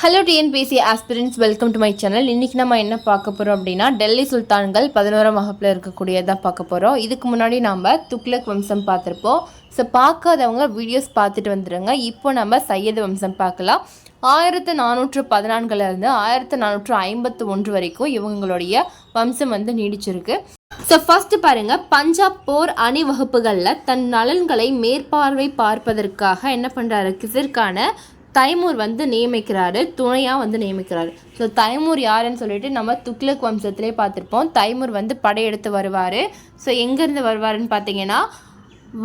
Hello TNPSC aspirants welcome to my channel இன்றைக்கி நம்ம என்ன பார்க்க போகிறோம் அப்படின்னா டெல்லி சுல்தான்கள் பதினோராம் வகுப்பில் இருக்கக்கூடியதான் பார்க்க போகிறோம் இதுக்கு முன்னாடி நம்ம துக்ளக் வம்சம் பார்த்துருப்போம். ஸோ பார்க்காதவங்க வீடியோஸ் பார்த்துட்டு வந்துடுங்க இப்போ நம்ம சையது வம்சம் பார்க்கலாம். ஆயிரத்து நானூற்று பதினான்குலேருந்து ஆயிரத்து நானூற்று ஐம்பத்து ஒன்று வரைக்கும் இவங்களுடைய வம்சம் வந்து நீடிச்சிருக்கு. ஸோ ஃபர்ஸ்ட் பாருங்க. பஞ்சாப் போர் அணிவகுப்புகளில் தன் நலன்களை மேற்பார்வை பார்ப்பதற்காக என்ன பண்ணுறாரு கிசிற்கான தைமூர் வந்து நியமிக்கிறாரு துணையாக வந்து நியமிக்கிறாரு. ஸோ தைமூர் யாருன்னு சொல்லிட்டு நம்ம துக்ளக் வம்சத்திலே பார்த்துருப்போம். தைமூர் வந்து படையெடுத்து வருவார். ஸோ எங்கேருந்து வருவாருன்னு பார்த்தீங்கன்னா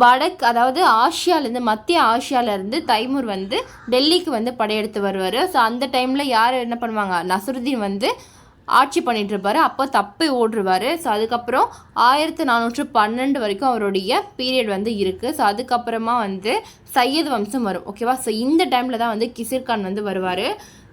வடக்கு அதாவது ஆசியாலேருந்து மத்திய ஆசியாவிலேருந்து தைமூர் வந்து டெல்லிக்கு வந்து படையெடுத்து வருவார். ஸோ அந்த டைமில் யார் என்ன பண்ணுவாங்க? நசருதீன் வந்து ஆட்சி பண்ணிட்டு இருப்பார் அப்போ தப்பி ஓடுருவார் ஸோ அதுக்கப்புறம் ஆயிரத்தி நானூற்று பன்னெண்டு வரைக்கும் அவருடைய பீரியட் வந்து இருக்குது ஸோ அதுக்கப்புறமா வந்து சையது வம்சம் வரும். ஓகேவா ஸோ இந்த டைமில் தான் வந்து கிசிர்கான் வந்து வருவார்.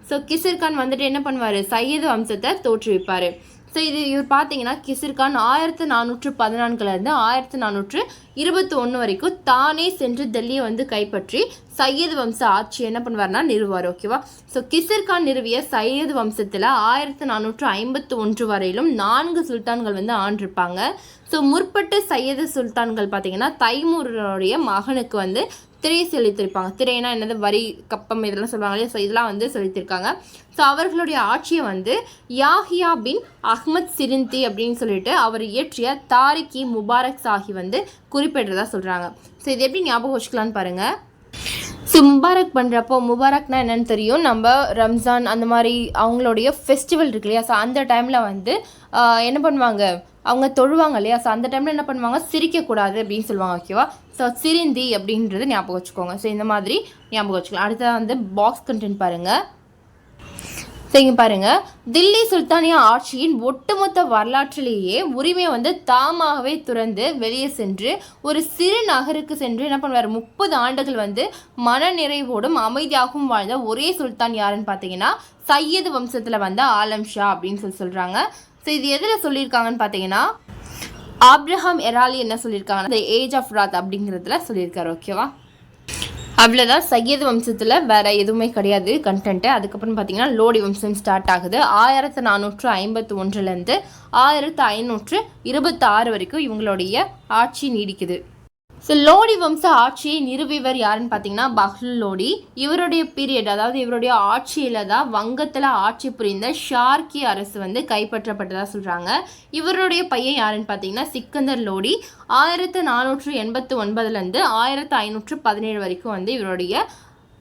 ஸோ கிசிர்கான் வந்துட்டு என்ன பண்ணுவார்? சையது வம்சத்தை தோற்றுவிப்பார். ஸோ இது இவர் பார்த்தீங்கன்னா கிசிர்கான் ஆயிரத்து நானூற்று பதினான்குலேருந்து ஆயிரத்து நானூற்று இருபத்தி ஒன்று வரைக்கும் தானே சென்று டெல்லியை வந்து கைப்பற்றி சையது வம்ச ஆட்சி என்ன பண்ணுவார்னா நிறுவார் ஓகேவா ஸோ கிசிர்கான் நிறுவிய சையது வம்சத்தில் ஆயிரத்து நானூற்று ஐம்பத்து ஒன்று வரையிலும் நான்கு சுல்தான்கள் வந்து ஆண்டிருப்பாங்க. ஸோ முற்பட்ட சையது சுல்தான்கள் பார்த்தீங்கன்னா தைமூரனுடைய மகனுக்கு வந்து திரை செலுத்திருப்பாங்க. திரைனா என்னது? வரி கப்பம் இதெல்லாம் சொல்லுவாங்க இல்லையா? ஸோ இதெல்லாம் வந்து செலுத்தியிருக்காங்க ஸோ அவர்களுடைய ஆட்சியை வந்து யாஹியா பின் அஹ்மத் சிரிந்தி அப்படின்னு சொல்லிட்டு அவர் இயற்றிய தாரிக்கி முபாரக் சாஹி வந்து குறிப்பிடுறதா சொல்கிறாங்க ஸோ இது எப்படி ஞாபகம் வச்சுக்கலான்னு பாருங்கள் ஸோ முபாரக் பண்ணுறப்போ முபாரக்னா என்னென்னு தெரியும். நம்ம ரம்ஜான் அந்த மாதிரி அவங்களுடைய ஃபெஸ்டிவல் இருக்கு இல்லையா? ஸோ அந்த டைமில் வந்து என்ன பண்ணுவாங்க? அவங்க தொழுவாங்க இல்லையா? ஸோ அந்த டைமில் என்ன பண்ணுவாங்க? சிரிக்கக்கூடாது அப்படின்னு சொல்லுவாங்க ஓகேவா ஸோ சிரிந்தி அப்படின்றது ஞாபகம் வச்சுக்கோங்க. ஸோ இந்த மாதிரி ஞாபகம் வச்சுக்கலாம். அடுத்தது வந்து பாக்ஸ் கண்டென்ட் பாருங்கள் சரிங்க பாருங்க. தில்லி சுல்தானியா ஆட்சியின் ஒட்டுமொத்த வரலாற்றிலேயே உரிமையை வந்து தாமாகவே துறந்து வெளியே சென்று ஒரு சிறு நகருக்கு சென்று என்ன பண்ணுவார்? முப்பது ஆண்டுகள் வந்து மன நிறைவோடும் அமைதியாகவும் வாழ்ந்த ஒரே சுல்தான் யாருன்னு பார்த்தீங்கன்னா சையது வம்சத்தில் வந்த ஆலம் ஷா அப்படின்னு சொல்லி சொல்கிறாங்க ஸோ இது எதில் சொல்லியிருக்காங்கன்னு பார்த்தீங்கன்னா ஆப்ரஹாம் எராலி என்ன சொல்லியிருக்காங்கன்னா இந்த ஏஜ் ஆஃப் ராத் அப்படிங்கிறதுல சொல்லியிருக்காரு ஓகேவா அவ்வளோதான் சையது வம்சத்தில் வேறு எதுவுமே கிடையாது கண்டென்ட்டு அதுக்கப்புறம் பார்த்தீங்கன்னா லோடி வம்சம் ஸ்டார்ட் ஆகுது. ஆயிரத்து நானூற்று ஐம்பத்து ஒன்றுலேருந்து ஆயிரத்து ஐநூற்று இருபத்தாறு வரைக்கும் இவங்களுடைய ஆட்சி நீடிக்குது. ஸோ லோடி வம்ச ஆட்சியை நிறுவியவர் யாருன்னு பார்த்தீங்கன்னா பஹ்லுல் லோடி இவருடைய பீரியட் அதாவது இவருடைய ஆட்சியில் தான் வங்கத்தில் ஆட்சி புரிந்த ஷார்கி அரசு வந்து கைப்பற்றப்பட்டதாக சொல்கிறாங்க இவருடைய பையன் யாருன்னு பார்த்தீங்கன்னா சிக்கந்தர் லோடி ஆயிரத்து நானூற்று எண்பத்து ஒன்பதுலேருந்து ஆயிரத்து ஐநூற்று பதினேழு வரைக்கும் வந்து இவருடைய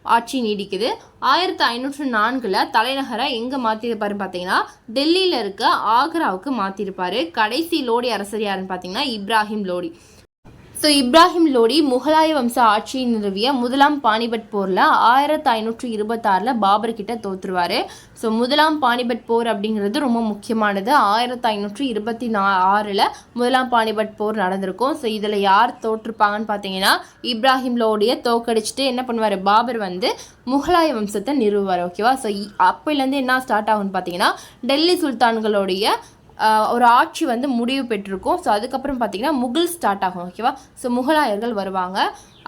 ஆட்சி நீடிக்குது. ஆயிரத்து ஐநூற்று நான்கில் தலைநகரை எங்கே மாற்றிருப்பாரு பார்த்தீங்கன்னா டெல்லியில் இருக்க ஆக்ராவுக்கு மாற்றிருப்பார் கடைசி லோடி அரசர் யாருன்னு பார்த்தீங்கன்னா இப்ராஹிம் லோடி ஸோ இப்ராஹிம் லோடி முகலாய வம்ச ஆட்சியை நிறுவிய முதலாம் பானிபட் போரில் ஆயிரத்து ஐநூற்று இருபத்தாறில் பாபர் கிட்ட தோற்றுருவார் ஸோ முதலாம் பானிபட் போர் அப்படிங்கிறது ரொம்ப முக்கியமானது ஆயிரத்து ஐநூற்று இருபத்தி நா ஆறில் முதலாம் பானிபட் போர் நடந்திருக்கும் ஸோ இதில் யார் தோற்றுப்பாங்கன்னு பார்த்தீங்கன்னா இப்ராஹிம் லோடியை தோக்கடிச்சிட்டு என்ன பண்ணுவார்? பாபர் வந்து முகலாய வம்சத்தை நிறுவுவார் ஓகேவா ஸோ அப்போலேருந்து என்ன ஸ்டார்ட் ஆகும்னு பார்த்தீங்கன்னா டெல்லி சுல்தான்களுடைய ஒரு ஆட்சி வந்து முடிவு பெற்றிருக்கும். ஸோ அதுக்கப்புறம் பார்த்தீங்கன்னா முகல் ஸ்டார்ட் ஆகும் ஓகேவா ஸோ முகலாயர்கள் வருவாங்க.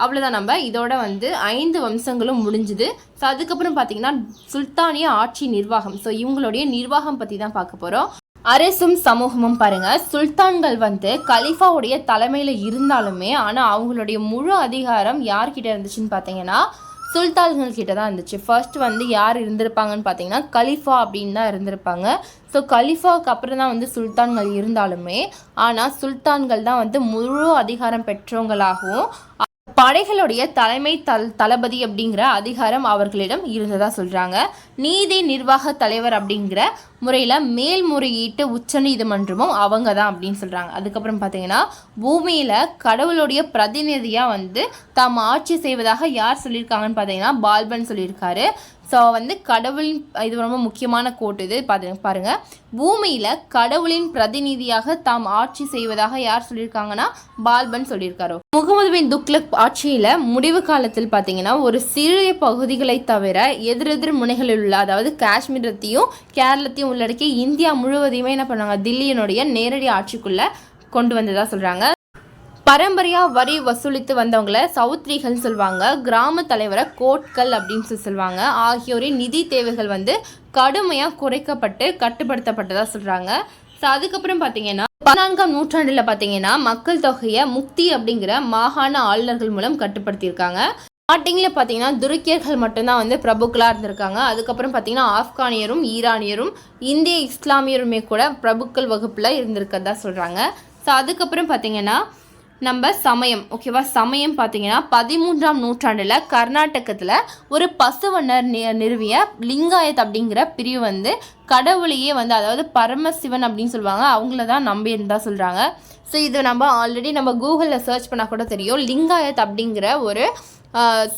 அவ்வளோதான் நம்ம. இதோட வந்து ஐந்து வம்சங்களும் முடிஞ்சுது. ஸோ அதுக்கப்புறம் பார்த்தீங்கன்னா சுல்தானிய ஆட்சி நிர்வாகம். ஸோ இவங்களுடைய நிர்வாகம் பற்றி தான் பார்க்க போகிறோம் அரசும் சமூகமும் பாருங்க. சுல்தான்கள் வந்து கலிஃபாவுடைய தலைமையில் இருந்தாலுமே ஆனால் அவங்களுடைய முழு அதிகாரம் யார்கிட்ட இருந்துச்சுன்னு பார்த்தீங்கன்னா சுல்தான்கள் கிட்ட தான் இருந்துச்சு. ஃபர்ஸ்ட் வந்து யார் இருந்திருப்பாங்கன்னு பார்த்தீங்கன்னா கலிஃபா அப்படின்னு தான் இருந்திருப்பாங்க. ஸோ கலிஃபாவுக்கு அப்புறம் தான் வந்து சுல்தான்கள் இருந்தாலுமே ஆனால் சுல்தான்கள் தான் வந்து முழு அதிகாரம் பெற்றவங்களாகவும் படைகளுடைய தலைமை தல் தளபதி அப்படிங்கிற அதிகாரம் அவர்களிடம் இருந்ததா சொல்கிறாங்க நீதி நிர்வாக தலைவர் அப்படிங்கிற முறையில் மேல்முறையீட்டு உச்சநீதிமன்றமும் அவங்க தான் அப்படின்னு சொல்கிறாங்க அதுக்கப்புறம் பார்த்தீங்கன்னா பூமியில் கடவுளுடைய பிரதிநிதியாக வந்து தாம் ஆட்சி செய்வதாக யார் சொல்லியிருக்காங்கன்னு பார்த்தீங்கன்னா பால்பன் சொல்லியிருக்காரு. ஸோ வந்து கடவுளின் இது ரொம்ப முக்கியமான கோட் இது. பாரு பாருங்கள் பூமியில் கடவுளின் பிரதிநிதியாக தாம் ஆட்சி செய்வதாக யார் சொல்லியிருக்காங்கன்னா பால்பன் சொல்லியிருக்காரோ. முகமது பின் துக்ளக் ஆட்சியில் முடிவு காலத்தில் பார்த்தீங்கன்னா ஒரு சிறிய பகுதிகளை தவிர எதிரெதிர் முனைகளில் உள்ள அதாவது காஷ்மீரத்தையும் கேரளத்தையும் உள்ளடக்கி இந்தியா முழுவதையுமே என்ன பண்ணுவாங்க தில்லியினுடைய நேரடி ஆட்சிக்குள்ளே கொண்டு வந்ததாக சொல்கிறாங்க பரம்பரையாக வரி வசூலித்து வந்தவங்கள சௌத்ரிகள்னு சொல்லுவாங்க கிராம தலைவரை கோட்கள் அப்படின்னு சொல்லி சொல்லுவாங்க. ஆகியோரின் நிதி தேவைகள் வந்து கடுமையாக குறைக்கப்பட்டு கட்டுப்படுத்தப்பட்டதாக சொல்கிறாங்க ஸோ அதுக்கப்புறம் பார்த்தீங்கன்னா பதினான்காம் நூற்றாண்டில் பார்த்தீங்கன்னா மக்கள் தொகையை முக்தி அப்படிங்கிற மாகாண ஆளுநர்கள் மூலம் கட்டுப்படுத்தியிருக்காங்க. ஸ்டார்டிங்கில் பார்த்தீங்கன்னா துருக்கியர்கள் மட்டும்தான் வந்து பிரபுக்களாக இருந்திருக்காங்க. அதுக்கப்புறம் பார்த்தீங்கன்னா ஆப்கானியரும் ஈரானியரும் இந்திய இஸ்லாமியருமே கூட பிரபுக்கள் வகுப்பில் இருந்திருக்கதா சொல்கிறாங்க ஸோ அதுக்கப்புறம் பார்த்தீங்கன்னா நம்ம சமயம் ஓகேவா சமயம் பார்த்தீங்கன்னா பதிமூன்றாம் நூற்றாண்டில் கர்நாடகத்தில் ஒரு பசுவனர் நிறுவிய லிங்காயத் அப்படிங்கிற பிரிவு வந்து கடவுளையே வந்து அதாவது பரமசிவன் அப்படின்னு சொல்லுவாங்க. அவங்கள தான் நம்பி இருந்தா சொல்கிறாங்க ஸோ இது நம்ம ஆல்ரெடி நம்ம கூகுளில் சர்ச் பண்ணால் கூட தெரியும். லிங்காயத் அப்படிங்கிற ஒரு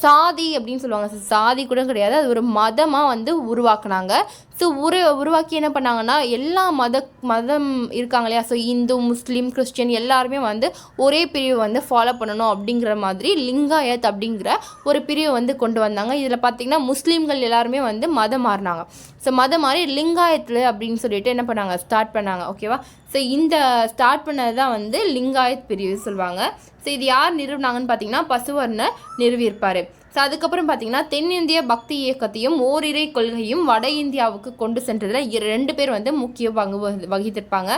சாதி அப்படின்னு சொல்லுவாங்க. ஸோ சாதி கூட கிடையாது. அது ஒரு மதமாக வந்து உருவாக்குனாங்க. ஸோ உரு உருவாக்கி என்ன பண்ணாங்கன்னா எல்லா மத மதம் இருக்காங்க இல்லையா? ஸோ இந்து முஸ்லீம் கிறிஸ்டின் எல்லாருமே வந்து ஒரே பிரிவு வந்து ஃபாலோ பண்ணணும் அப்படிங்கிற மாதிரி லிங்காயத் அப்படிங்கிற ஒரு பிரிவை வந்து கொண்டு வந்தாங்க. இதில் பார்த்தீங்கன்னா முஸ்லீம்கள் எல்லாருமே வந்து மதம் மாறினாங்க. ஸோ மதம் மாறி லிங்காயத்தில் அப்படின்னு சொல்லிட்டு என்ன பண்ணாங்க? ஸ்டார்ட் பண்ணாங்க. ஓகேவா ஸோ இந்த ஸ்டார்ட் பண்ணது தான் வந்து லிங்காயத் பிரிவு சொல்லுவாங்க. ஸோ இது யார் நிறுவனாங்கன்னு பார்த்தீங்கன்னா பசுவர்ணர் நிறுவியிருப்பார். ஸோ அதுக்கப்புறம் பார்த்தீங்கன்னா தென்னிந்திய பக்தி இயக்கத்தையும் ஓரிரை கொள்கையும் வட இந்தியாவுக்கு கொண்டு சென்றதில் ரெண்டு பேர் வந்து முக்கிய பங்கு வகித்திருப்பாங்க.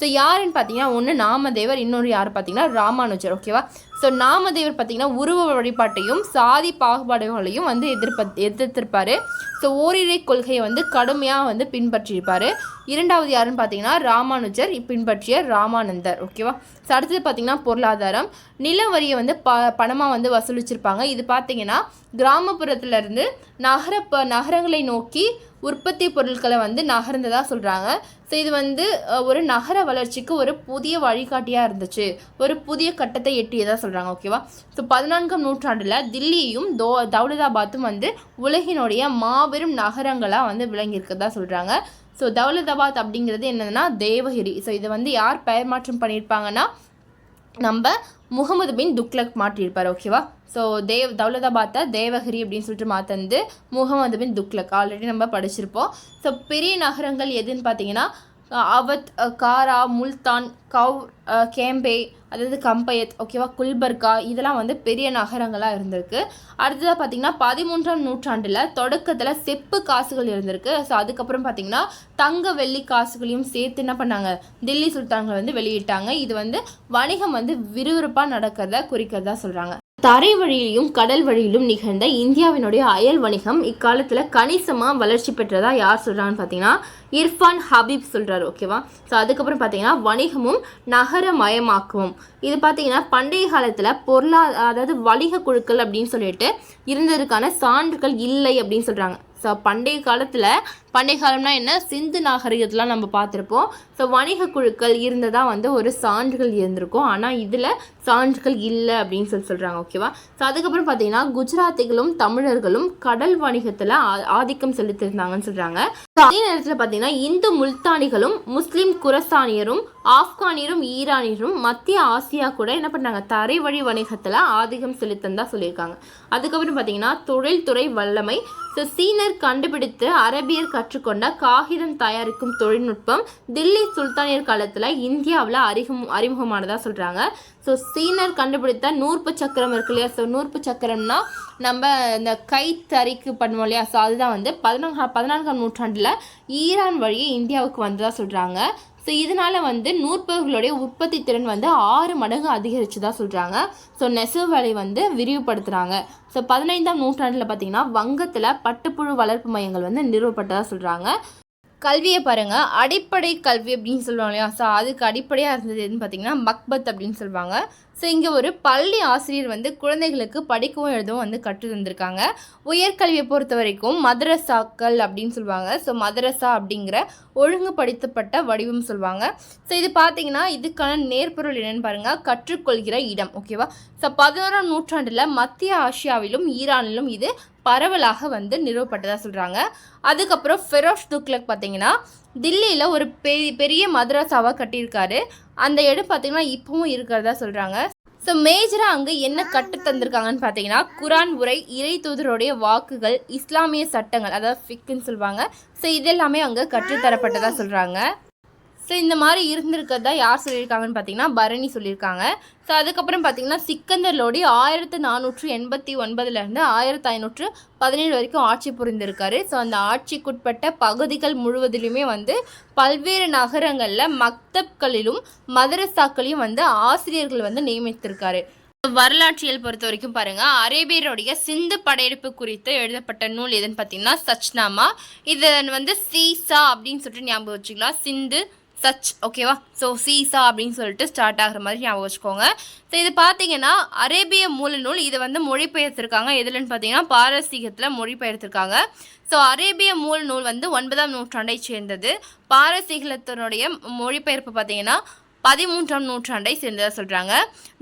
ஸோ யாருன்னு பார்த்தீங்கன்னா ஒன்று நாமதேவர் இன்னொரு யார் பார்த்தீங்கன்னா ராமானுஜர் ஓகேவா ஸோ நாமதேவர் பார்த்தீங்கன்னா உருவ வழிபாட்டையும் சாதி பாகுபாடுகளையும் வந்து எதிர்ப்ப எதிர்த்திருப்பார். ஸோ ஓரிரை கொள்கையை வந்து கடுமையாக வந்து பின்பற்றியிருப்பார். இரண்டாவது யாருன்னு பார்த்தீங்கன்னா ராமானுஜர் பின்பற்றிய ராமானந்தர் ஓகேவா ஸோ அடுத்தது பார்த்தீங்கன்னா பொருளாதாரம். நில வரியை வந்து ப பணமாக வந்து வசூலிச்சிருப்பாங்க. இது பார்த்தீங்கன்னா கிராமப்புறத்துலேருந்து நகர ப நகரங்களை நோக்கி உற்பத்தி பொருட்களை வந்து நகர்ந்ததாக சொல்கிறாங்க ஸோ இது வந்து ஒரு நகர வளர்ச்சிக்கு ஒரு புதிய வழிகாட்டியாக இருந்துச்சு. ஒரு புதிய கட்டத்தை எட்டியதாக சொல்கிறாங்க ஓகேவா ஸோ பதினான்காம் நூற்றாண்டில் தில்லியும் தோ தௌலதாபாத்தும் வந்து உலகினுடைய மாபெரும் நகரங்களாக வந்து விளங்கியிருக்கதா சொல்கிறாங்க ஸோ தௌலதாபாத் அப்படிங்கிறது என்னதுன்னா தேவகிரி. ஸோ இதை வந்து யார் பெயர் மாற்றம் பண்ணியிருப்பாங்கன்னா நம்ம முகமது பின் துக்லக் மாற்றியிருப்பார் ஓகேவா ஸோ தேவ் தௌலதாபாத்தை தேவகிரி அப்படின்னு சொல்லிட்டு மாற்றந்து முகமது பின் துக்லக் ஆல்ரெடி நம்ம படிச்சிருப்போம். ஸோ பெரிய நகரங்கள் எதுன்னு பார்த்தீங்கன்னா அவத் காரா முல்தான் கவ் கேம்பே அதாவது கம்பயத் ஓகேவா குல்பர்கா இதெல்லாம் வந்து பெரிய நகரங்களாக இருந்திருக்கு. அடுத்ததாக பார்த்தீங்கன்னா பதிமூன்றாம் நூற்றாண்டில் தொடக்கத்தில் செப்பு காசுகள் இருந்திருக்கு. ஸோ அதுக்கப்புறம் பார்த்தீங்கன்னா தங்க வெள்ளி காசுகளையும் சேர்த்து என்ன பண்ணாங்க? தில்லி சுல்தான்கள் வந்து வெளியிட்டாங்க. இது வந்து வணிகம் வந்து விறுவிறுப்பாக நடக்கிறத குறிக்கிறதா சொல்கிறாங்க தரை வழியிலும் கடல் வழியிலும் நிகழ்ந்த இந்தியாவினுடைய அயல் வணிகம் இக்காலத்தில் கணிசமாக வளர்ச்சி பெற்றதா யார் சொல்கிறான்னு பார்த்தீங்கன்னா இர்ஃபான் ஹபீப் சொல்கிறாரு ஓகேவா ஸோ அதுக்கப்புறம் பார்த்தீங்கன்னா வணிகமும் நகரமயமாக்கவும். இது பார்த்தீங்கன்னா பண்டைய காலத்தில் பொருளா அதாவது வணிக குழுக்கள் அப்படின்னு சொல்லிட்டு இருந்ததுக்கான சான்றுகள் இல்லை அப்படின்னு சொல்கிறாங்க ஸோ பண்டைய காலத்தில் பண்டைய காலம்னா என்ன? சிந்து நாகரிகத்தெலாம் நம்ம பார்த்துருப்போம். ஸோ வணிக குழுக்கள் இருந்ததா வந்து ஒரு சான்றுகள் இருந்திருக்கும். ஆனால் இதில் சான்றுகள் இல்லை அப்படின்னு சொல்லி சொல்கிறாங்க ஓகேவா ஸோ அதுக்கப்புறம் பார்த்தீங்கன்னா குஜராத்திகளும் தமிழர்களும் கடல் வணிகத்தில் ஆதிக்கம் செலுத்தியிருந்தாங்கன்னு சொல்கிறாங்க அதே நேரத்தில் பார்த்தீங்கன்னா இந்து முல்தானிகளும் முஸ்லீம் குரசானியரும் ஆப்கானியரும் ஈரானியரும் மத்திய ஆசியா கூட என்ன பண்ணாங்க? தரை வழி வணிகத்தில் ஆதிக்கம் செலுத்தந்தா சொல்லியிருக்காங்க. அதுக்கப்புறம் பார்த்தீங்கன்னா தொழில்துறை வல்லமை. ஸோ சீனர் கண்டுபிடித்து அரபியர் கற்றுக்கொண்ட காகிதம் தயாரிக்கும் தொழில்நுட்பம் தில்லி சுல்தானியர் காலத்தில் இந்தியாவில் அறிமுகம் அறிமுகமானதாக சொல்கிறாங்க ஸோ சீனர் கண்டுபிடித்த நூற்பு சக்கரம் இருக்கு இல்லையா? ஸோ நூற்பு சக்கரம்னா நம்ம இந்த கைத்தறிக்கு பண்ணுவோம் இல்லையா? ஸோ அதுதான் வந்து பதினான்காம் பதினான்காம் நூற்றாண்டில் ஈரான் வழியே இந்தியாவுக்கு வந்ததாக சொல்கிறாங்க ஸோ இதனால வந்து நூற்புகளுடைய உற்பத்தி திறன் வந்து ஆறு மடங்கு அதிகரிச்சதா சொல்கிறாங்க ஸோ நெசவு வேலை வந்து விரிவுபடுத்துகிறாங்க ஸோ பதினைந்தாம் நூற்றாண்டில் பார்த்தீங்கன்னா வங்கத்தில் பட்டுப்புழு வளர்ப்பு மையங்கள் வந்து நிறுவப்பட்டதா சொல்கிறாங்க கல்வியை பாருங்கள் அடிப்படை கல்வி அப்படின்னு சொல்லுவாங்க இல்லையா? ஸோ அதுக்கு அடிப்படையாக இருந்தது எதுன்னு பார்த்தீங்கன்னா மக்பத் அப்படின்னு சொல்லுவாங்க. ஸோ இங்கே ஒரு பள்ளி ஆசிரியர் வந்து குழந்தைகளுக்கு படிக்கவும் எழுதவும் வந்து கற்று தந்திருக்காங்க. உயர்கல்வியை பொறுத்த வரைக்கும் மதரசாக்கள் அப்படின்னு சொல்லுவாங்க. ஸோ மதரசா அப்படிங்கிற ஒழுங்குபடுத்தப்பட்ட வடிவம் சொல்லுவாங்க. ஸோ இது பார்த்தீங்கன்னா இதுக்கான நேர்பொருள் என்னென்னு பாருங்கள் கற்றுக்கொள்கிற இடம் ஓகேவா ஸோ பதினோராம் நூற்றாண்டில் மத்திய ஆசியாவிலும் ஈரானிலும் இது பரவலாக வந்து நிறுவப்பட்டதாக சொல்கிறாங்க அதுக்கப்புறம் ஃபெரோஷ் துக்லக் பார்த்தீங்கன்னா தில்லியில் ஒரு பெரிய பெரிய மதரசாவை கட்டியிருக்காரு. அந்த இடம் பார்த்தீங்கன்னா இப்போவும் இருக்கிறதா சொல்கிறாங்க ஸோ மேஜராக அங்கே என்ன கட்டு தந்திருக்காங்கன்னு பார்த்தீங்கன்னா குரான் உரை இறை தூதருடைய வாக்குகள் இஸ்லாமிய சட்டங்கள் அதாவது ஃபிக்குன்னு சொல்லுவாங்க. ஸோ இதெல்லாமே அங்கே கற்றுத்தரப்பட்டதாக சொல்கிறாங்க ஸோ இந்த மாதிரி இருந்திருக்கிறதா யார் சொல்லியிருக்காங்கன்னு பார்த்தீங்கன்னா பரணி சொல்லியிருக்காங்க. ஸோ அதுக்கப்புறம் பார்த்தீங்கன்னா சிக்கந்தர் லோடி ஆயிரத்து நானூற்று எண்பத்தி ஒன்பதுலேருந்து ஆயிரத்து ஐநூற்று பதினேழு வரைக்கும் ஆட்சி புரிந்திருக்காரு. ஸோ அந்த ஆட்சிக்குட்பட்ட பகுதிகள் முழுவதிலுமே வந்து பல்வேறு நகரங்களில் மக்தப்களிலும் மதரசாக்களையும் வந்து ஆசிரியர்கள் வந்து நியமித்திருக்காரு. வரலாற்றியல் பொறுத்த வரைக்கும் பாருங்க அரேபியருடைய சிந்து படையெடுப்பு குறித்து எழுதப்பட்ட நூல் எதுன்னு பார்த்தீங்கன்னா சச்னாமா. இதன் வந்து சீசா அப்படின்னு சொல்லிட்டு ஞாபகம் வச்சுக்கலாம். சிந்து சச் ஓகேவா ஸோ சீசா அப்படின்னு சொல்லிட்டு ஸ்டார்ட் ஆகிற மாதிரி ஞாபகம் வச்சுக்கோங்க. ஸோ இது பார்த்தீங்கன்னா அரேபிய மூல நூல் இதை வந்து மொழிபெயர்த்திருக்காங்க. எதுலன்னு பார்த்தீங்கன்னா பாரசீகத்தில் மொழிபெயர்த்திருக்காங்க. ஸோ அரேபிய மூல நூல் வந்து ஒன்பதாம் நூற்றாண்டை சேர்ந்தது. பாரசீகத்தினுடைய மொழிபெயர்ப்பு பார்த்தீங்கன்னா பதிமூன்றாம் நூற்றாண்டை சேர்ந்ததாக சொல்கிறாங்க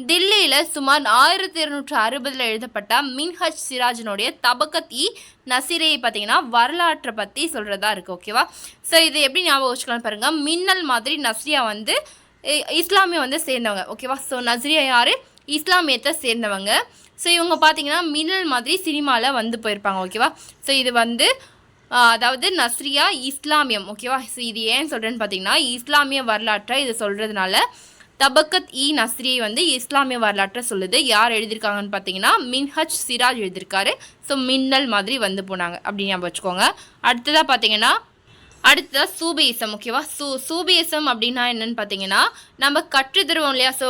தில்லியில் சுமார் ஆயிரத்தி இருநூற்று அறுபதில் எழுதப்பட்ட மின்ஹஜ் சிராஜனுடைய தபக்கத் இ நசிரையை பார்த்தீங்கன்னா வரலாற்றை பற்றி சொல்கிறதா இருக்குது ஓகேவா? ஸோ இது எப்படி ஞாபகம் வச்சுக்கலாம் பாருங்கள் மின்னல் மாதிரி நஸ்ரியா வந்து இ- இஸ்லாமிய வந்து சேர்ந்தவங்க ஓகேவா? ஸோ நஸ்ரியா யார்? இஸ்லாமியத்தை சேர்ந்தவங்க. ஸோ இவங்க பார்த்தீங்கன்னா மின்னல் மாதிரி சினிமாவில் வந்து போயிருப்பாங்க ஓகேவா? ஸோ இது வந்து அதாவது நஸ்ரியா இஸ்லாமியம். ஓகேவா? ஸோ இது ஏன் சொல்கிறேன்னு பார்த்தீங்கன்னா இஸ்லாமிய வரலாற்றை இது சொல்கிறதுனால தபக்கத் இ நஸ்ரியை வந்து இஸ்லாமிய வரலாற்றை சொல்லுது. யார் எழுதியிருக்காங்கன்னு பார்த்தீங்கன்னா மின்ஹஜ் சிராஜ் எழுதியிருக்காரு. ஸோ மின்னல் மாதிரி வந்து போனாங்க. அப்படின்னு ஞாபகம் வச்சுக்கோங்க. அடுத்ததாக பார்த்தீங்கன்னா அடுத்ததாக சூபியிசம் ஓகேவா? சூ சூபியிசம் அப்படின்னா என்னன்னு பார்த்தீங்கன்னா நம்ம கற்று தருவோம் இல்லையா ஸோ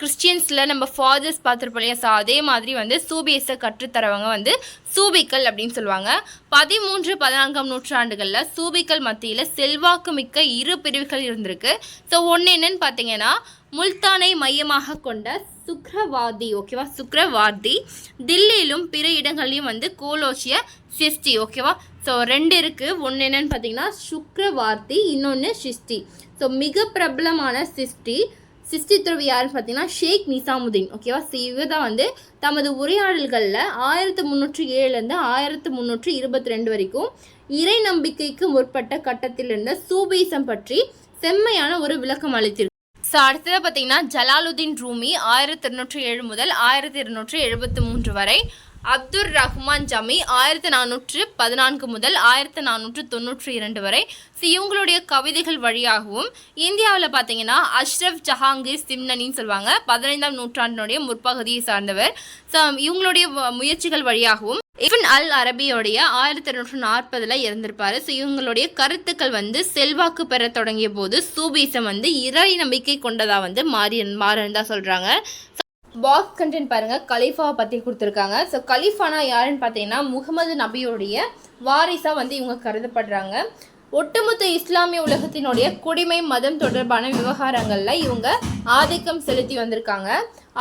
கிறிஸ்டியன்ஸில் நம்ம ஃபாதர்ஸ் பார்த்துருப்போம் இல்லையா? ஸோ அதே மாதிரி வந்து சூபியஸை கற்றுத்தரவங்க வந்து சூபிக்கள் அப்படின்னு சொல்லுவாங்க. பதிமூன்று பதினான்காம் நூற்றாண்டுகளில் சூபிக்கள் மத்தியில் செல்வாக்கு மிக்க இரு பிரிவுகள் இருந்திருக்கு. ஸோ ஒன்று என்னன்னு பார்த்தீங்கன்னா முல்தானை மையமாக கொண்ட சுக்ரவாதி ஓகேவா சுக்ரவாதி தில்லியிலும் பிற இடங்கள்லையும் வந்து கோலோசிய சிஷ்டி ஓகேவா ஸோ ரெண்டு இருக்குது ஒன்று என்னென்னு பார்த்தீங்கன்னா சுக்ரவார்த்தி இன்னொன்று சிஷ்டி ஸோ மிக பிரபலமான சிஷ்டி சிஷ்டி துறவி யாருன்னு பார்த்தீங்கன்னா ஷேக் நிசாமுதீன் ஓகேவா ஸோ இவர் தான் வந்து தமது உரையாடல்களில் ஆயிரத்து முந்நூற்றி ஏழுலேருந்து ஆயிரத்து முந்நூற்றி இருபத்தி ரெண்டு வரைக்கும் இறை நம்பிக்கைக்கு முற்பட்ட கட்டத்தில் இருந்த சூபீசம் பற்றி செம்மையான ஒரு விளக்கம் அளித்திருக்கு ஸோ அடுத்தது பார்த்தீங்கன்னா ஜலாலுதீன் ரூமி ஆயிரத்தி இருநூற்றி ஏழு முதல் ஆயிரத்தி இருநூற்றி எழுபத்தி மூன்று வரை அப்துர் ரஹ்மான் ஜமி ஆயிரத்தி நானூற்று பதினான்கு முதல் ஆயிரத்தி நானூற்று தொண்ணூற்றி இரண்டு வரை. ஸோ இவங்களுடைய கவிதைகள் வழியாகவும் இந்தியாவில் பார்த்தீங்கன்னா அஷ்ரஃப் ஜஹாங்கீர் சிம்னனின்னு சொல்லுவாங்க. பதினைந்தாம் நூற்றாண்டினுடைய முற்பகுதியை சார்ந்தவர். ஸோ இவங்களுடைய வ- முயற்சிகள் வழியாகவும் இவன் அல் அரபியோடைய ஆயிரத்தி இருநூற்று நாற்பதில் இருந்திருப்பாரு ஸோ இவங்களுடைய கருத்துக்கள் வந்து செல்வாக்கு பெற தொடங்கிய போது சூபீசம் வந்து இறை நம்பிக்கை கொண்டதாக வந்து மாறி மாறினுதான் சொல்கிறாங்க பாக்ஸ் கண்டென்ட் பாருங்கள் கலீஃபாவை பற்றி கொடுத்துருக்காங்க. ஸோ கலீஃபானா யாருன்னு பார்த்தீங்கன்னா முகமது நபியோடைய வாரிசாக வந்து இவங்க கருதப்படுறாங்க. ஒட்டுமொத்த இஸ்லாமிய உலகத்தினுடைய குடிமை மதம் தொடர்பான விவகாரங்களில் இவங்க ஆதிக்கம் செலுத்தி வந்திருக்காங்க.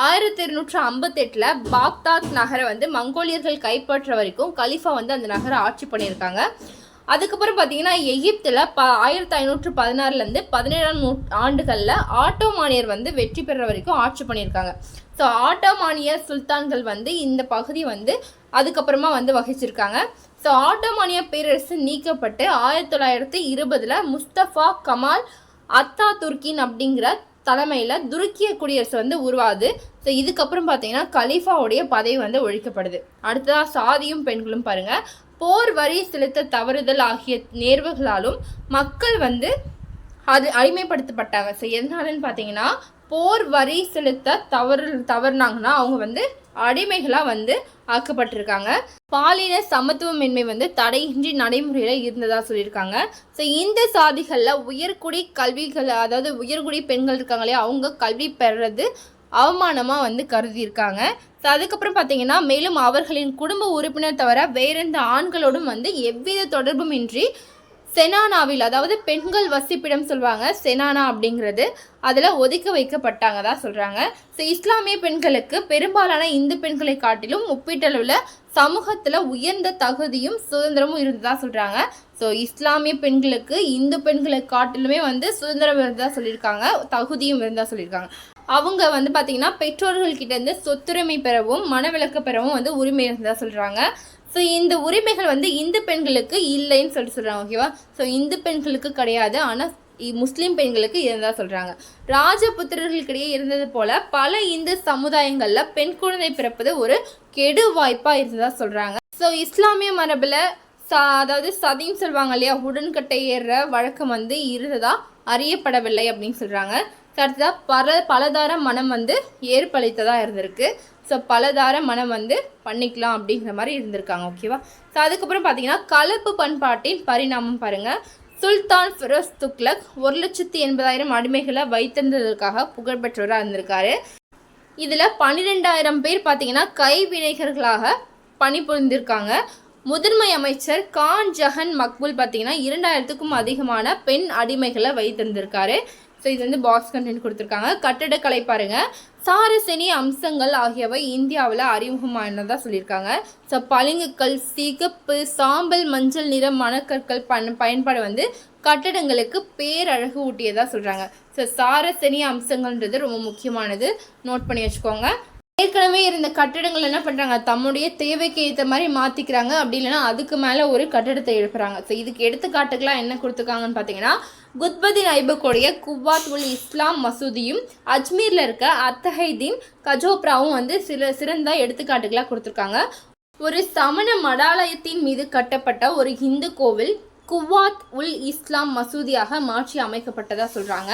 ஆயிரத்தி இருநூற்று ஐம்பத்தெட்டில் பாக்தாத் நகரை வந்து மங்கோலியர்கள் கைப்பற்ற வரைக்கும் கலீஃபா வந்து அந்த நகரை ஆட்சி பண்ணியிருக்காங்க. அதுக்கப்புறம் பார்த்தீங்கன்னா எகிப்தில் ப ஆயிரத்தி ஐநூற்று பதினாறுலேருந்து பதினேழாம் நூ ஆண்டுகளில் ஆட்டோமானியர் வந்து வெற்றி பெற வரைக்கும் ஆட்சி பண்ணியிருக்காங்க. ஸோ ஆட்டோமானிய சுல்தான்கள் வந்து இந்த பகுதி வந்து அதுக்கப்புறமா வந்து வகிச்சிருக்காங்க. ஸோ ஆட்டோமானிய பேரரசு நீக்கப்பட்டு ஆயிரத்தி தொள்ளாயிரத்தி இருபதில் முஸ்தஃபா கமால் அத்தா துர்கின் அப்படிங்கிற தலைமையில் துருக்கிய குடியரசு வந்து உருவாகுது. ஸோ இதுக்கப்புறம் பார்த்தீங்கன்னா கலீஃபாவுடைய பதவி வந்து ஒழிக்கப்படுது. அடுத்ததாக சாதியும் பெண்களும் பாருங்க. போர் வரி செலுத்த தவறுதல் ஆகிய நேர்வுகளாலும் மக்கள் வந்து அது அடிமைப்படுத்தப்பட்டாங்க. ஸோ எதனாலன்னு பார்த்தீங்கன்னா போர் வரி செலுத்த தவறு தவறுனாங்கன்னா அவங்க வந்து அடிமைகளாக வந்து ஆக்கப்பட்டிருக்காங்க. பாலின சமத்துவமின்மை வந்து தடையின்றி நடைமுறையில் இருந்ததாக சொல்லியிருக்காங்க. ஸோ இந்த சாதிகளில் உயர்குடி கல்விகள் அதாவது உயர்குடி பெண்கள் இருக்காங்களே அவங்க கல்வி பெறுறது அவமானமாக வந்து கருதியிருக்காங்க. ஸோ அதுக்கப்புறம் பார்த்தீங்கன்னா மேலும் அவர்களின் குடும்ப உறுப்பினர் தவிர வேறெந்த ஆண்களோடும் வந்து எவ்வித தொடர்பும் இன்றி செனானாவில் அதாவது பெண்கள் வசிப்பிடம் சொல்லுவாங்க செனானா அப்படிங்கிறது அதில் ஒதுக்க வைக்கப்பட்டாங்க தான் சொல்கிறாங்க ஸோ இஸ்லாமிய பெண்களுக்கு பெரும்பாலான இந்து பெண்களை காட்டிலும் ஒப்பீட்டளவில் சமூகத்தில் உயர்ந்த தகுதியும் சுதந்திரமும் இருந்ததாக சொல்கிறாங்க ஸோ இஸ்லாமிய பெண்களுக்கு இந்து பெண்களை காட்டிலுமே வந்து சுதந்திரம் இருந்ததாக சொல்லியிருக்காங்க தகுதியும் இருந்ததாக சொல்லியிருக்காங்க. அவங்க வந்து பார்த்திங்கன்னா பெற்றோர்கள் கிட்டேருந்து சொத்துரிமை பெறவும் மனவிலக்கு பெறவும் வந்து உரிமை இருந்ததாக சொல்கிறாங்க ஸோ இந்த உரிமைகள் வந்து இந்து பெண்களுக்கு இல்லைன்னு சொல்லிட்டு சொல்கிறாங்க ஓகேவா ஸோ இந்து பெண்களுக்கு கிடையாது ஆனால் முஸ்லீம் பெண்களுக்கு இருந்தா சொல்கிறாங்க ராஜபுத்திரர்களுக்கிடையே இருந்தது போல பல இந்து சமுதாயங்களில் பெண் குழந்தை பிறப்பது ஒரு கெடு வாய்ப்பாக இருந்ததாக சொல்கிறாங்க ஸோ இஸ்லாமிய மரபில் ச அதாவது சதின்னு சொல்லுவாங்க இல்லையா உடன்கட்டை ஏறுற வழக்கம் வந்து இருந்ததாக அறியப்படவில்லை அப்படின்னு சொல்கிறாங்க அடுத்ததாக பல பலதார மனம் வந்து ஏற்பளித்ததாக இருந்திருக்கு. ஸோ பலதார மனம் வந்து பண்ணிக்கலாம் அப்படிங்கிற மாதிரி இருந்திருக்காங்க ஓகேவா ஸோ அதுக்கப்புறம் பார்த்தீங்கன்னா கலப்பு பண்பாட்டின் பரிணாமம் பாருங்கள் சுல்தான் ஃபிரோஸ் துக்லக் ஒரு லட்சத்தி எண்பதாயிரம் அடிமைகளை வைத்திருந்ததற்காக புகழ்பெற்றவராக இருந்திருக்காரு. இதில் பன்னிரெண்டாயிரம் பேர் பார்த்தீங்கன்னா கைவினைகர்களாக பணிபுரிந்திருக்காங்க. முதன்மை அமைச்சர் கான் ஜஹன் மக்புல் பார்த்தீங்கன்னா இரண்டாயிரத்துக்கும் அதிகமான பெண் அடிமைகளை வைத்திருந்திருக்காரு. ஸோ இது வந்து பாக்ஸ் கண்டென்ட் கொடுத்துருக்காங்க. கட்டடக்கலை பாருங்கள் சாரசெனி அம்சங்கள் ஆகியவை இந்தியாவில் அறிமுகமானதாக சொல்லியிருக்காங்க. ஸோ பளிங்குக்கல் சிகப்பு சாம்பல் மஞ்சள் நிற மணக்கற்கள் பண் பயன்பாடு வந்து கட்டடங்களுக்கு பேரழகு ஊட்டியதாக சொல்கிறாங்க ஸோ சாரசெனி அம்சங்கள்ன்றது ரொம்ப முக்கியமானது. நோட் பண்ணி வச்சுக்கோங்க. ஏற்கனவே இருந்த கட்டடங்கள் என்ன பண்ணுறாங்க தம்முடைய தேவைக்கு ஏற்ற மாதிரி மாற்றிக்கிறாங்க அப்படி இல்லைன்னா அதுக்கு மேலே ஒரு கட்டடத்தை எழுப்புறாங்க. ஸோ இதுக்கு எடுத்துக்காட்டுக்கெலாம் என்ன கொடுத்துருக்காங்கன்னு பார்த்தீங்கன்னா குத்பதீன் ஐபக்குடைய குவாத் உல் இஸ்லாம் மசூதியும் அஜ்மீரில் இருக்க அத்தஹைதீன் கஜோப்ராவும் வந்து சில சிறந்த எடுத்துக்காட்டுகளாக கொடுத்துருக்காங்க. ஒரு சமண மடாலயத்தின் மீது கட்டப்பட்ட ஒரு இந்து கோவில் குவாத் உல் இஸ்லாம் மசூதியாக மாற்றி அமைக்கப்பட்டதாக சொல்கிறாங்க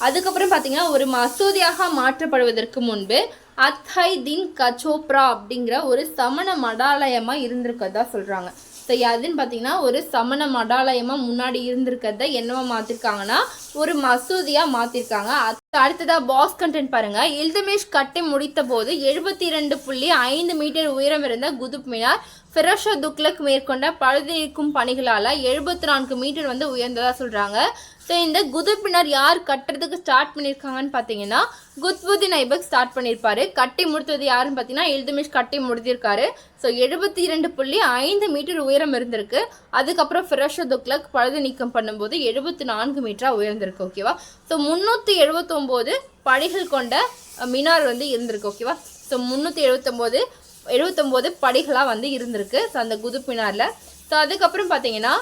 அதுக்கப்புறம் பார்த்தீங்கன்னா ஒரு மசூதியாக மாற்றப்படுவதற்கு முன்பு அத்ஹைதீன் கஜோப்ரா கச்சோப்ரா அப்படிங்கிற ஒரு சமண மடாலயமாக இருந்திருக்கதா சொல்கிறாங்க ஸோ அதுன்னு பார்த்தீங்கன்னா ஒரு சமண மடாலயமாக முன்னாடி இருந்திருக்கிறத என்னவா மாற்றிருக்காங்கன்னா ஒரு மசூதியாக மாற்றிருக்காங்க அடுத்ததாக பாஸ் கண்டென்ட் பாருங்கள் இல்தமேஷ் கட்டி முடித்த போது எழுபத்தி ரெண்டு புள்ளி ஐந்து மீட்டர் உயரம் இருந்த குதுப் மினார் ஃபெரோஷா துக்லக் மேற்கொண்ட பழுது நீக்கும் பணிகளால் எழுபத்தி நான்கு மீட்டர் வந்து உயர்ந்ததாக சொல்கிறாங்க ஸோ இந்த குதுப்பினர் யார் கட்டுறதுக்கு ஸ்டார்ட் பண்ணியிருக்காங்கன்னு பார்த்தீங்கன்னா குத்புதீன் ஐபக் ஸ்டார்ட் பண்ணியிருப்பாரு கட்டி முடித்தது யாருன்னு பார்த்தீங்கன்னா எழுதுமிஷ் கட்டி முடித்திருக்காரு. ஸோ எழுபத்தி இரண்டு புள்ளி ஐந்து மீட்டர் உயரம் இருந்திருக்கு. அதுக்கப்புறம் ஃபிரோஷா துக்லக் பழுது நீக்கம் பண்ணும்போது எழுபத்தி நான்கு மீட்டராக உயர்ந்திருக்கு ஓகேவா ஸோ முந்நூற்றி எழுபத்தொம்போது படிகள் கொண்ட மினார் வந்து இருந்திருக்கு ஓகேவா ஸோ முந்நூற்றி எழுபத்தொம்போது எழுபத்தொம்போது படிகளாக வந்து இருந்திருக்கு. ஸோ அந்த குதுப்பினாரில் ஸோ அதுக்கப்புறம் பார்த்தீங்கன்னா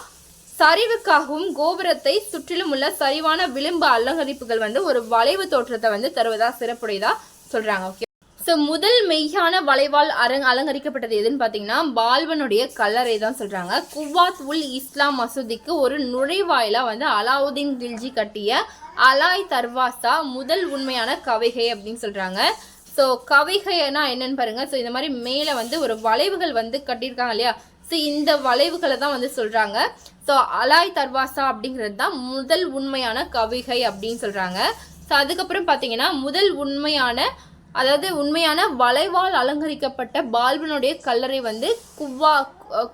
சரிவுக்காகவும் கோபுரத்தை சுற்றிலும் உள்ள சரிவான விளிம்பு அலங்கரிப்புகள் வந்து ஒரு வளைவு தோற்றத்தை வந்து தருவதா சிறப்புடையதா சொல்றாங்க. ஓகே ஸோ முதல் மெய்யான வளைவால் அரங் அலங்கரிக்கப்பட்டது எதுன்னு பார்த்தீங்கன்னா பால்வனுடைய கல்லறை தான் சொல்கிறாங்க குவாத் உல் இஸ்லாம் மசூதிக்கு ஒரு நுழைவாயிலாக வந்து அலாவுதீன் கில்ஜி கட்டிய அலாய் தர்வாசா முதல் உண்மையான கவிகை அப்படின்னு சொல்கிறாங்க ஸோ கவிகைனா என்னன்னு பாருங்கள் ஸோ இந்த மாதிரி மேலே வந்து ஒரு வளைவுகள் வந்து கட்டியிருக்காங்க இல்லையா? ஸோ இந்த வளைவுகளை தான் வந்து சொல்கிறாங்க ஸோ அலாய் தர்வாசா அப்படிங்கிறது தான் முதல் உண்மையான கவிகை அப்படின்னு சொல்கிறாங்க ஸோ அதுக்கப்புறம் பார்த்தீங்கன்னா முதல் உண்மையான அதாவது உண்மையான வளைவால் அலங்கரிக்கப்பட்ட பால்பனுடைய கல்லறை வந்து குவா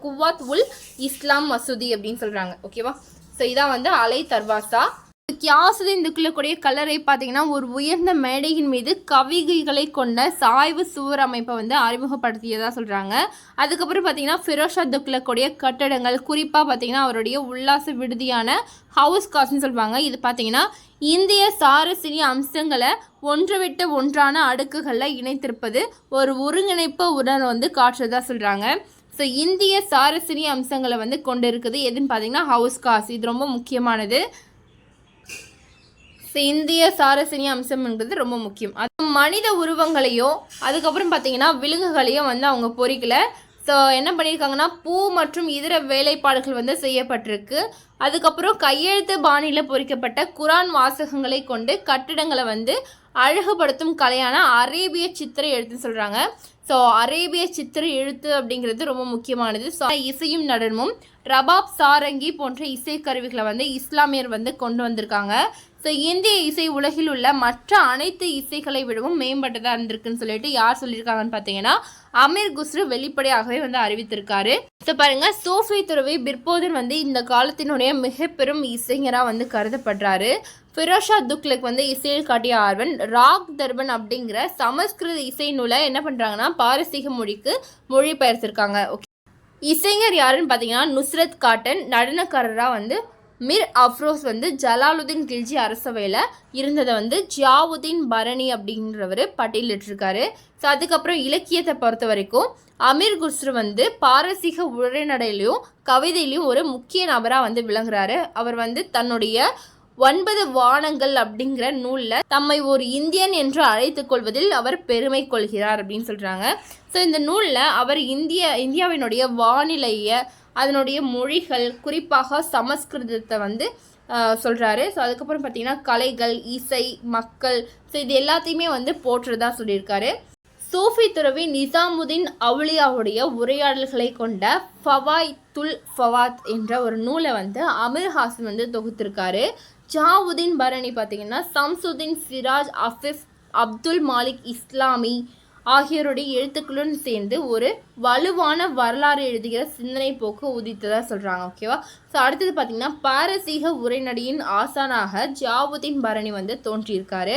குவாத் உல் இஸ்லாம் மசூதி அப்படின்னு சொல்கிறாங்க ஓகேவா ஸோ இதான் வந்து அலை தர்வாசா. கியாசுதீன் துக்ளக்குடைய கல்லறை பார்த்தீங்கன்னா ஒரு உயர்ந்த மேடையின் மீது கவிகைகளை கொண்ட சாய்வு சுவர் அமைப்பை வந்து அறிமுகப்படுத்தியதாக சொல்கிறாங்க அதுக்கப்புறம் பார்த்தீங்கன்னா ஃபிரோஷா துக்ளக்குடைய கட்டடங்கள் குறிப்பாக பார்த்தீங்கன்னா அவருடைய உல்லாச விடுதியான ஹவுஸ் காஸ்ட்னு சொல்லுவாங்க. இது பார்த்தீங்கன்னா இந்திய சாரசினி அம்சங்களை ஒன்று விட்டு ஒன்றான அடுக்குகளில் இணைத்திருப்பது ஒரு ஒருங்கிணைப்பு உடன் வந்து காட்டுறதா சொல்கிறாங்க ஸோ இந்திய சாரசினி அம்சங்களை வந்து கொண்டு இருக்குது எதுன்னு பார்த்தீங்கன்னா ஹவுஸ் காஸ். இது ரொம்ப முக்கியமானது. இந்திய சாரசனிய அம்சம்ன்றது ரொம்ப முக்கியம். அது மனித உருவங்களையோ அதுக்கப்புறம் பார்த்தீங்கன்னா விலங்குகளையும் வந்து அவங்க பொறிக்கல. ஸோ என்ன பண்ணியிருக்காங்கன்னா பூ மற்றும் இதர வேலைப்பாடுகள் வந்து செய்யப்பட்டிருக்கு. அதுக்கப்புறம் கையெழுத்து பாணியில் பொறிக்கப்பட்ட குரான் வாசகங்களை கொண்டு கட்டிடங்களை வந்து அழகுபடுத்தும் கலையான அரேபிய சித்திர எழுத்துன்னு சொல்கிறாங்க ஸோ அரேபிய சித்திர எழுத்து அப்படிங்கிறது ரொம்ப முக்கியமானது. ஸோ இசையும் நடனமும் ரபாப் சாரங்கி போன்ற இசைக்கருவிகளை வந்து இஸ்லாமியர் வந்து கொண்டு வந்திருக்காங்க. ஸோ இந்திய இசை உலகில் உள்ள மற்ற அனைத்து இசைகளை விடவும் மேம்பட்டதாக இருந்திருக்குன்னு சொல்லிட்டு யார் சொல்லியிருக்காங்கன்னு பார்த்தீங்கன்னா அமீர் குஸ்ரு வெளிப்படையாகவே வந்து அறிவித்திருக்காரு. ஸோ பாருங்க சோஃபி துறவி பிற்போதன் வந்து இந்த காலத்தினுடைய மிக பெரும் இசைஞராக வந்து கருதப்படுறாரு. ஃபிரோஷா துக்லக் வந்து இசையில் காட்டிய ஆர்வன். ராக் தர்பன் அப்படிங்கிற சமஸ்கிருத இசை நூலை என்ன பண்ணுறாங்கன்னா பாரசீக மொழிக்கு மொழிபெயர்த்திருக்காங்க. ஓகே இசைஞர் யாருன்னு பார்த்தீங்கன்னா நுஸ்ரத் காட்டன் நடனக்காரராக வந்து மிர் அஃப்ரோஸ் வந்து ஜலாலுதீன் கில்ஜி அரசவையில் இருந்ததை வந்து ஜியாவுதீன் பரணி அப்படின்றவர் பட்டியலிட்டிருக்காரு. ஸோ அதுக்கப்புறம் இலக்கியத்தை பொறுத்த வரைக்கும் அமீர் குஸ்ரு வந்து பாரசீக உரைநடையிலையும் கவிதையிலையும் ஒரு முக்கிய நபராக வந்து விளங்குறாரு. அவர் வந்து தன்னுடைய ஒன்பது வானங்கள் அப்படிங்கிற நூலில் தம்மை ஒரு இந்தியன் என்று அழைத்து கொள்வதில் அவர் பெருமை கொள்கிறார் அப்படின்னு சொல்கிறாங்க ஸோ இந்த நூலில் அவர் இந்திய இந்தியாவினுடைய வானிலையை அதனுடைய மொழிகள் குறிப்பாக சமஸ்கிருதத்தை வந்து சொல்கிறாரு ஸோ அதுக்கப்புறம் பார்த்தீங்கன்னா கலைகள் இசை மக்கள் ஸோ இது எல்லாத்தையுமே வந்து போற்றுறதா சொல்லியிருக்காரு. சூஃபி துறவி நிசாமுதீன் அவுலியாவுடைய உரையாடல்களை கொண்ட ஃபவாய் துல் ஃபவாத் என்ற ஒரு நூலை வந்து அமீர் ஹாசன் வந்து தொகுத்திருக்காரு. ஜாவுதீன் பரணி பார்த்தீங்கன்னா சம்சுதீன் சிராஜ் அஃபிஃப் அப்துல் மாலிக் இஸ்லாமி ஆகியோருடைய எழுத்துக்களுடன் சேர்ந்து ஒரு வலுவான வரலாறு எழுதுகிற சிந்தனை போக்கு உதித்ததாக சொல்கிறாங்க ஓகேவா ஸோ அடுத்தது பார்த்தீங்கன்னா பாரசீக உரைநடியின் ஆசானாக ஜாவுதீன் பரணி வந்து தோன்றியிருக்காரு.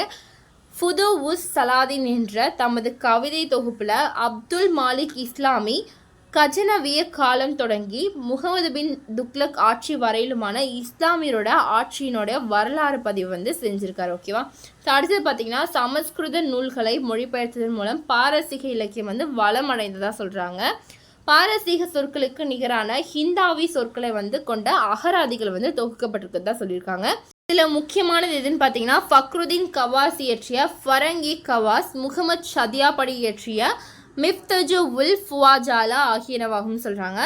ஃபுது உஸ் சலாதீன் என்ற தமது கவிதை தொகுப்பில் அப்துல் மாலிக் இஸ்லாமி கஜனவிய காலம் தொடங்கி முகமது பின் துக்லக் ஆட்சி வரையிலுமான இஸ்லாமியரோட ஆட்சியினுடைய வரலாறு பதிவு வந்து செஞ்சுருக்காரு ஓகேவா ஸோ அடுத்தது பார்த்தீங்கன்னா சமஸ்கிருத நூல்களை மொழிபெயர்த்ததன் மூலம் பாரசீக இலக்கியம் வந்து வளமடைந்ததாக சொல்கிறாங்க பாரசீக சொற்களுக்கு நிகரான ஹிந்தாவி சொற்களை வந்து கொண்ட அகராதிகள் வந்து தொகுக்கப்பட்டிருக்கிறதா சொல்லியிருக்காங்க. இதில் முக்கியமானது எதுன்னு பார்த்தீங்கன்னா ஃபக்ருதீன் கவாஸ் இயற்றிய ஃபரங்கி கவாஸ் முகமது ஷதியாபடி இயற்றிய மிஃப்தஜு உல் ஃபுவாஜாலா ஆகியனவாகும் சொல்கிறாங்க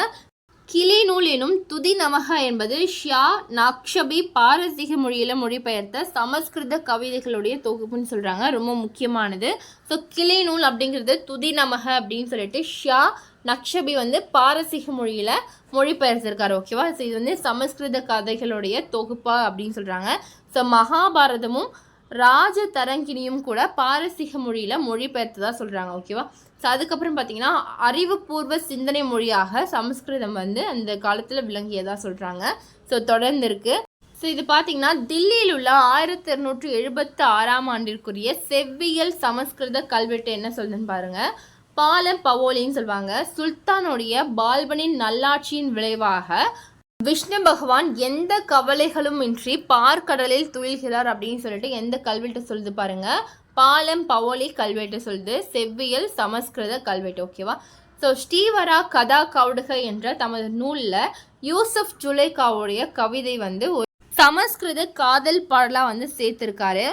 கிளி நூல் எனும் துதி நமக என்பது ஷியா நக்ஷபி பாரசீக மொழியில் மொழிபெயர்த்த சமஸ்கிருத கவிதைகளுடைய தொகுப்புன்னு சொல்கிறாங்க ரொம்ப முக்கியமானது. ஸோ கிளி நூல் அப்படிங்கிறது துதி நமக அப்படின்னு சொல்லிட்டு ஷியா நக்ஷபி வந்து பாரசீக மொழியில் மொழிபெயர்த்திருக்காரு ஓகேவா ஸோ இது வந்து சமஸ்கிருத கதைகளுடைய தொகுப்பா அப்படின்னு சொல்கிறாங்க ஸோ மகாபாரதமும் ராஜ தரங்கினியும் கூட பாரசீக மொழியில் மொழிபெயர்த்ததா சொல்கிறாங்க ஓகேவா ஸோ அதுக்கப்புறம் பார்த்தீங்கன்னா அறிவுபூர்வ சிந்தனை மொழியாக சமஸ்கிருதம் வந்து அந்த காலத்தில் விளங்கியதாக சொல்கிறாங்க ஸோ தொடர்ந்து இருக்குது ஸோ இது பார்த்தீங்கன்னா தில்லியில் உள்ள ஆயிரத்தி இரநூற்றி எழுபத்தி ஆறாம் ஆண்டிற்குரிய செவ்வியல் சமஸ்கிருத கல்வெட்டு என்ன சொல்லுதுன்னு பாருங்கள் பாலம் பவோலின்னு சொல்லுவாங்க. சுல்தானுடைய பால்பனின் நல்லாட்சியின் விளைவாக விஷ்ணு பகவான் எந்த கவலைகளும் இன்றி பார்க்கடலில் துயில்கிறார் அப்படின்னு சொல்லிட்டு எந்த கல்வெட்டு சொல்லுது பாருங்க. பாலம் பவோலி கல்வெட்டு சொல்லுது. செவ்வியல் சமஸ்கிருத கல்வெட்டு ஓகேவா ஸோ ஸ்ரீவரா கதா கவுடுக என்ற தமது நூலில் யூசப் ஜுலேகாவுடைய கவிதை வந்து ஒரு சமஸ்கிருத காதல் பாடலாக வந்து சேர்த்திருக்காரு.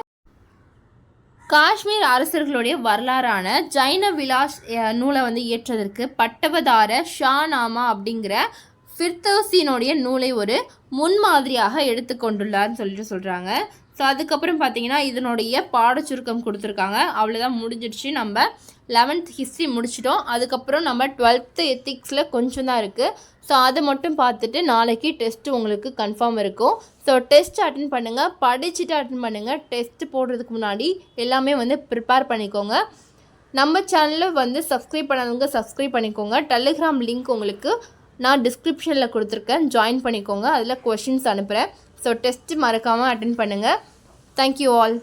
காஷ்மீர் அரசர்களுடைய வரலாறான ஜைன விலாஸ் நூலை வந்து இயற்றதற்கு பட்டவதார ஷானாமா அப்படிங்கிற ஃபிர்தோசினுடைய நூலை ஒரு முன்மாதிரியாக எடுத்துக்கொண்டுள்ளார்னு சொல்லிட்டு சொல்கிறாங்க ஸோ அதுக்கப்புறம் பார்த்தீங்கன்னா இதனுடைய பாடச்சுருக்கம் கொடுத்துருக்காங்க. அவ்வளோதான் முடிஞ்சிடுச்சு. நம்ம லெவன்த் ஹிஸ்ட்ரி முடிச்சிட்டோம். அதுக்கப்புறம் நம்ம டுவெல்த்து எத்திக்ஸில் கொஞ்சம் தான் இருக்குது ஸோ அதை மட்டும் பார்த்துட்டு நாளைக்கு டெஸ்ட்டு உங்களுக்கு கன்ஃபார்ம் இருக்கும். ஸோ டெஸ்ட் அட்டன் பண்ணுங்கள் படிச்சுட்டு அட்டன் பண்ணுங்கள் டெஸ்ட் போடுறதுக்கு முன்னாடி எல்லாமே வந்து ப்ரிப்பேர் பண்ணிக்கோங்க. நம்ம சேனலில் வந்து சப்ஸ்கிரைப் பண்ணாதவங்க சப்ஸ்கிரைப் பண்ணிக்கோங்க. டெலிகிராம் லிங்க் உங்களுக்கு நான் டிஸ்கிரிப்ஷனில் கொடுத்துருக்கேன். ஜாயின் பண்ணிக்கோங்க. அதில் கொஷின்ஸ் அனுப்புகிறேன் ஸோ டெஸ்ட்டு மறக்காமல் அட்டன் பண்ணுங்கள் தேங்க்யூ ஆல்